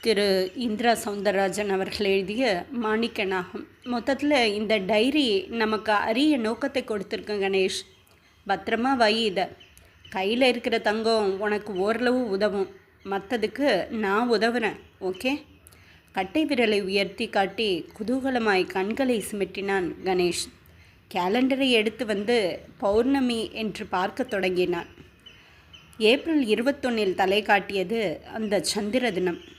திரு இந்திரா சவுந்தரராஜன் அவர்கள் எழுதிய மாணிக்கனாகும். மொத்தத்தில் இந்த டைரி நமக்கு அரிய நோக்கத்தை கொடுத்துருக்கு கணேஷ். பத்திரமா வை இதை. கையில் இருக்கிற தங்கம் உனக்கு ஓரளவு உதவும். மற்றதுக்கு நான் உதவுறேன். ஓகே? கட்டை விரலை உயர்த்தி காட்டி குதூகலமாய் கண்களை சுமட்டினான் கணேஷ். கேலண்டரை எடுத்து வந்து பௌர்ணமி என்று பார்க்கத் தொடங்கினான். ஏப்ரல் இருபத்தொன்னில் தலை காட்டியது அந்த சந்திர தினம்.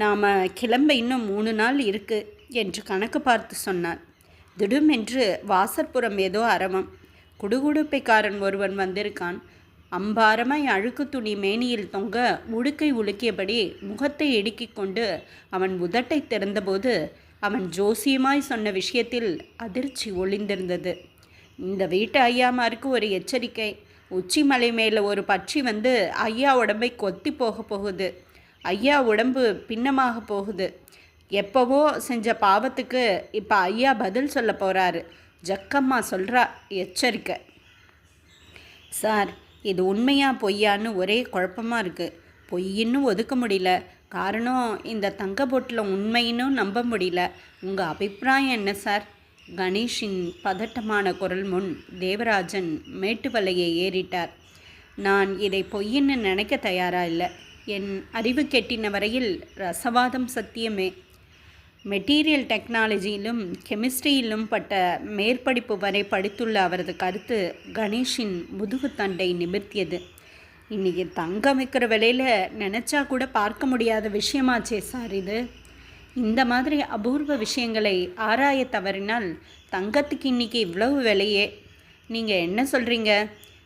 நாம் கிளம்ப இன்னும் மூணு நாள் இருக்கு என்று கணக்கு பார்த்து சொன்னான் திடுமென்று வாசற்புறம் ஏதோ அரவம். குடுகுடுப்பைக்காரன் ஒருவன் வந்திருக்கான். அம்பாரமாய் அழுக்கு துணி மேனியில் தொங்க உடுக்கை உலுக்கியபடி முகத்தை இடுக்கிக் கொண்டு அவன் உதட்டை திறந்தபோது அவன் ஜோசியமாய் சொன்ன விஷயத்தில் அதிர்ச்சி ஒளிந்திருந்தது. இந்த வீட்டு ஐயாமாருக்கு ஒரு எச்சரிக்கை. உச்சி மலை மேலே ஒரு பட்சி வந்து ஐயா உடம்பை கொத்தி போக போகுது. ஐயா உடம்பு பின்னமாக போகுது. எப்போவோ செஞ்ச பாவத்துக்கு இப்போ ஐயா பதில் சொல்ல போகிறாரு ஜக்கம்மா சொல்கிறா எச்சரிக்கை. சார் இது உண்மையா பொய்யான்னு ஒரே குழப்பமாக இருக்குது பொய்ன்னு ஒதுக்க முடியல. காரணம் இந்த தங்க பொட்டில் உண்மைன்னு நம்ப முடியல. உங்கள் அபிப்பிராயம் என்ன சார்? கணேஷின் பதட்டமான குரல் முன் தேவராஜன் மேட்டுவலையை ஏறிட்டார். நான் இதை பொய்ன்னு நினைக்க தயாராக இல்லை. என் அறிவு கெட்டின வரையில் ரசவாதம் சத்தியமே. மெட்டீரியல் டெக்னாலஜியிலும் கெமிஸ்ட்ரியிலும் பட்ட மேற்படிப்பு வரை படித்துள்ள அவரது கருத்து கணேஷின் முதுகு தண்டை நிமிர்த்தியது. இன்றைக்கி தங்கம் வைக்கிற விலையில் நினச்சா கூட பார்க்க முடியாத விஷயமாச்சே சார் இது? இந்த மாதிரி அபூர்வ விஷயங்களை ஆராய தவறினால் தங்கத்துக்கு இன்றைக்கி இவ்வளவு விலையே. நீங்கள் என்ன சொல்கிறீங்க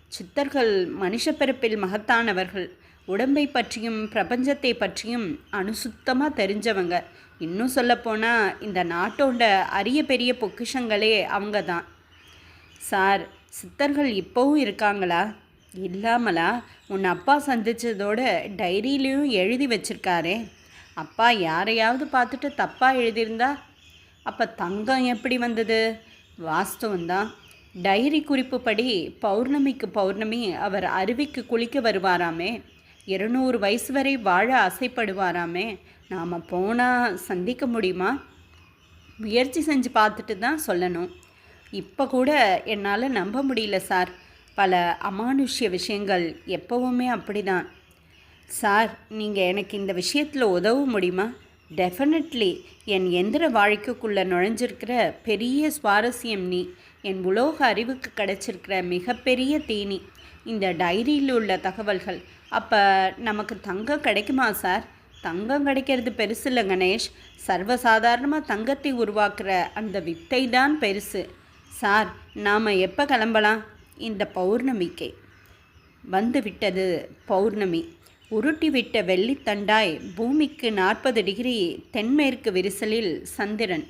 சித்தர்கள் மனுஷ பிறப்பில் மகத்தானவர்கள். உடம்பை பற்றியும் பிரபஞ்சத்தை பற்றியும் அணுசுத்தமாக தெரிஞ்சவங்க. இன்னும் சொல்லப்போனால் இந்த நாட்டோட அரிய பெரிய பொக்கிஷங்களே அவங்க தான் சார் சித்தர்கள் இப்போவும் இருக்காங்களா? இல்லாமலா உன் அப்பா சந்தித்ததோட டைரியிலையும் எழுதி வச்சிருக்காரே. அப்பா யாரையாவது பார்த்துட்டு தப்பாக எழுதியிருந்தா? அப்போ தங்கம் எப்படி வந்தது? வாஸ்தவம்தான். டைரி குறிப்புப்படி பௌர்ணமிக்கு பௌர்ணமி அவர் அருவிக்கு குளிக்க வருவாராமே. இருநூறு வயசு வரை வாழ ஆசைப்படுவாராமே? நாம் போனால் சந்திக்க முடியுமா? முயற்சி செஞ்சு பார்த்துட்டு தான் சொல்லணும். இப்போ கூட என்னால் நம்ப முடியல சார். பல அமானுஷ்ய விஷயங்கள் எப்போவுமே அப்படிதான். சார் நீங்கள் எனக்கு இந்த விஷயத்தில் உதவ முடியுமா? டெஃபினெட்லி. என் எந்திர வாழ்க்கைக்குள்ளே நுழைஞ்சிருக்கிற பெரிய சுவாரஸ்யம் நீ. என் உலோக அறிவுக்கு கிடைச்சிருக்கிற மிகப்பெரிய தீனி. இந்த டைரியில் உள்ள தகவல்கள். அப்போ நமக்கு தங்கம் கிடைக்குமா சார் தங்கம் கிடைக்கிறது பெருசு இல்லை கணேஷ். சர்வசாதாரணமாக தங்கத்தை உருவாக்குற அந்த வித்தை தான் பெருசு. சார் நாம் எப்போ கிளம்பலாம்? இந்த பௌர்ணமிக்கு. வந்து விட்டது பௌர்ணமி. உருட்டி விட்ட வெள்ளித்தண்டாய் பூமிக்கு நாற்பது டிகிரி தென்மேற்கு விரிசலில் சந்திரன்.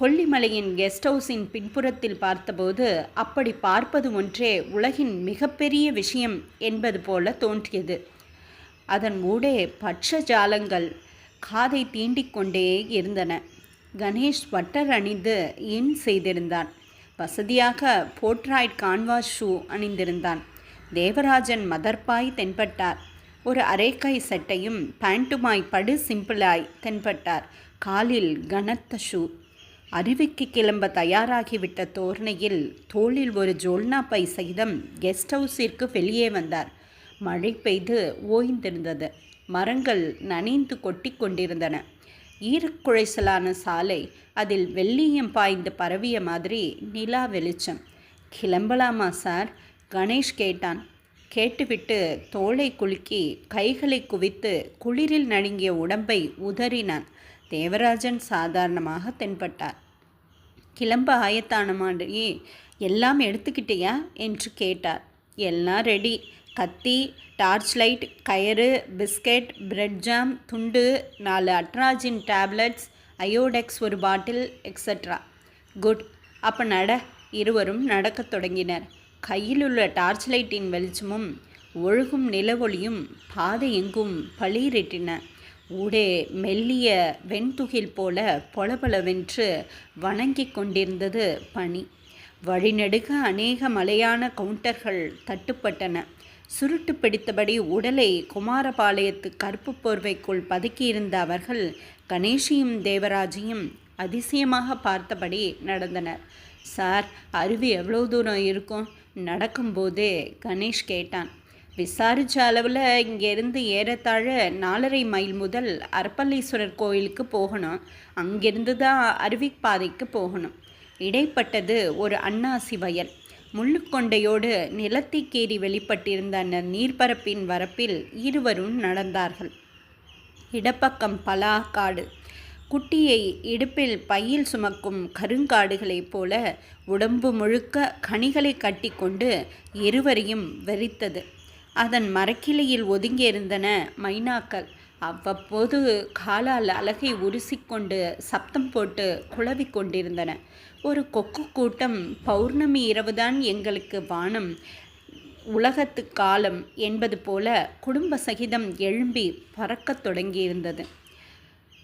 கொல்லிமலையின் கெஸ்ட் ஹவுஸின் பின்புறத்தில் பார்த்தபோது அப்படி பார்ப்பது ஒன்றே உலகின் மிகப்பெரிய விஷயம் என்பது போல தோன்றியது. அதன் ஊடே பட்ச ஜாலங்கள் காதை தீண்டிக்கொண்டே இருந்தன. கணேஷ் வட்டர் அணிந்து இன் செய்திருந்தான். வசதியாக போர்ட்ராய்ட் கான்வாஸ் ஷூ அணிந்திருந்தான். தேவராஜன் மதர்பாய் தென்பட்டார். ஒரு அரைக்கை சட்டையும் பேண்ட்டுமாய் படு சிம்பிளாய் தென்பட்டார். காலில் கனத்த ஷூ. அருவிக்கு கிளம்ப தயாராகிவிட்ட தோரணையில் தோளில் ஒரு ஜோல்னா பை சகிதம் கெஸ்ட் ஹவுஸிற்கு வெளியே வந்தார். மழை பெய்து ஓய்ந்திருந்தது. மரங்கள் நனைந்து கொட்டி கொண்டிருந்தன. ஈரக்குழைசலான சாலை அதில் வெள்ளியம் பாய்ந்து பரவிய மாதிரி நிலா வெளிச்சம். கிளம்பலாமா சார்? கணேஷ் கேட்டான். கேட்டுவிட்டு தோலை குலுக்கி கைகளை குவித்து குளிரில் நடுங்கிய உடம்பை உதறினான். தேவராஜன் சாதாரணமாக தென்பட்டார். கிளம்ப ஆயத்தானமாடியே எல்லாம் எடுத்துக்கிட்டியா? என்று கேட்டார். எல்லாம் ரெடி. கத்தி டார்ச் லைட் கயறு பிஸ்கெட் பிரெட் ஜாம் துண்டு நாலு அட்ராஜின் டேப்லெட்ஸ் அயோடெக்ஸ் ஒரு பாட்டில் எக்ஸட்ரா குட். அப்போ நட. இருவரும் நடக்கத் தொடங்கினர். கையில் உள்ள டார்ச் லைட்டின் வெளிச்சமும் ஒழுகும் நிலவொளியும் பாதை எங்கும் பளிரிட்டின. ஊடே மெல்லிய வெண்துகில் போல பொலபலவென்று வணங்கி கொண்டிருந்தது பனி. வழிநெடுக அநேக மலையான கவுண்டர்கள் தட்டுப்பட்டன. சுருட்டு பிடித்தபடி உடலை குமாரபாளையத்து கருப்பு போர்வைக்குள் பதுக்கியிருந்த அவர்கள் கணேஷையும் தேவராஜையும் அதிசயமாக பார்த்தபடி நடந்தனர். சார் அருவி எவ்வளோ தூரம் இருக்கும்? நடக்கும்போதே கணேஷ் கேட்டான். விசாரித்த அளவில் இங்கேருந்து ஏறத்தாழ நாலரை மைல் முதல் அர்ப்பல்லீஸ்வரர் கோயிலுக்கு போகணும். அங்கிருந்து தான் அருவிப்பாதைக்கு போகணும். இடைப்பட்டது ஒரு அன்னாசி வயல். முள்ளுக்கொண்டையோடு நிலத்தை கேறி வெளிப்பட்டிருந்த அந்த நீர்ப்பரப்பின் வரப்பில் இருவரும் நடந்தார்கள். இடப்பக்கம் பலா காடு குட்டியை இடுப்பில் பையில் சுமக்கும் கருங்காடுகளைப் போல உடம்பு முழுக்க கனிகளை கட்டிக்கொண்டு இருவரையும் வெறித்தது. அதன் மரக்கிளையில் ஒதுங்கியிருந்தன மைனாக்கள். அவ்வப்போது காலால் அலகை உருசிக்கொண்டு சப்தம் போட்டு குழவி கொண்டிருந்தன. ஒரு கொக்கு கூட்டம் பௌர்ணமி இரவுதான் எங்களுக்கு வானம் உலகத்து காலம் என்பது போல குடும்ப சகிதம் எழும்பி பறக்கத் தொடங்கியிருந்தது.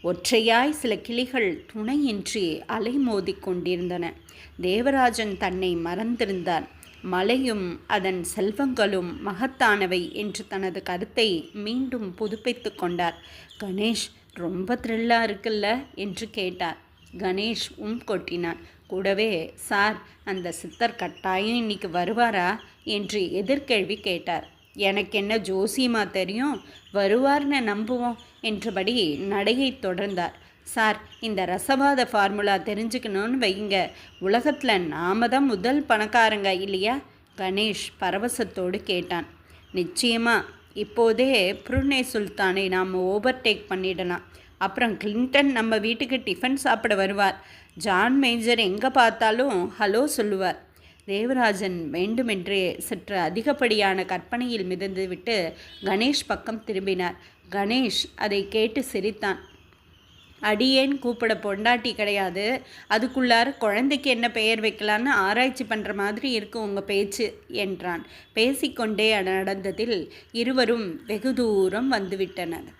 ஒற்றையாய் சில கிளிகள் துணையின்றி அலைமோதி கொண்டிருந்தன. தேவராஜன் தன்னை மறந்திருந்தான் மலையும் அதன் செல்வங்களும் மகத்தானவை என்று தனது கருத்தை மீண்டும் புதுப்பித்து கொண்டார். கணேஷ் ரொம்ப த்ரில்லாக இருக்குல்ல? என்று கேட்டார். கணேஷ் உம் கொட்டினான். கூடவே சார் அந்த சித்தர் கட்டாயம் இன்னைக்கு வருவாரா? என்று எதிர்கேள்வி கேட்டார். எனக்கு என்ன ஜோசியமா தெரியும்? வருவார்னு நம்புவோம் என்றபடி நடையை தொடர்ந்தார். சார் இந்த ரசவாத ஃபார்முலா தெரிஞ்சுக்கணும்னு வைங்க உலகத்தில் நாம தான் முதல் பணக்காரங்க இல்லையா? கணேஷ் பரவசத்தோடு கேட்டான். நிச்சயமாக இப்போதே புருனே சுல்தானை நாம் ஓவர்டேக் பண்ணிடலாம். அப்புறம் கிளின்டன் நம்ம வீட்டுக்கு டிஃபன் சாப்பிட வருவார். ஜான் மேஜர் எங்கே பார்த்தாலும் ஹலோ சொல்லுவார். தேவராஜன் வேண்டுமென்றே சற்று அதிகப்படியான கற்பனையில் மிதந்து விட்டு கணேஷ் பக்கம் திரும்பினார். கணேஷ் அதை கேட்டு சிரித்தான். அடியேன் கூப்பிட பொண்டாட்டி கிடையாது. அதுக்குள்ளார குழந்தைக்கு என்ன பெயர் வைக்கலான்னு ஆராய்ச்சி பண்ணுற மாதிரி இருக்கும் உங்கள் பேச்சு என்றான். பேசிக்கொண்டே நடந்ததில் இருவரும் வெகு தூரம் வந்துவிட்டனர்.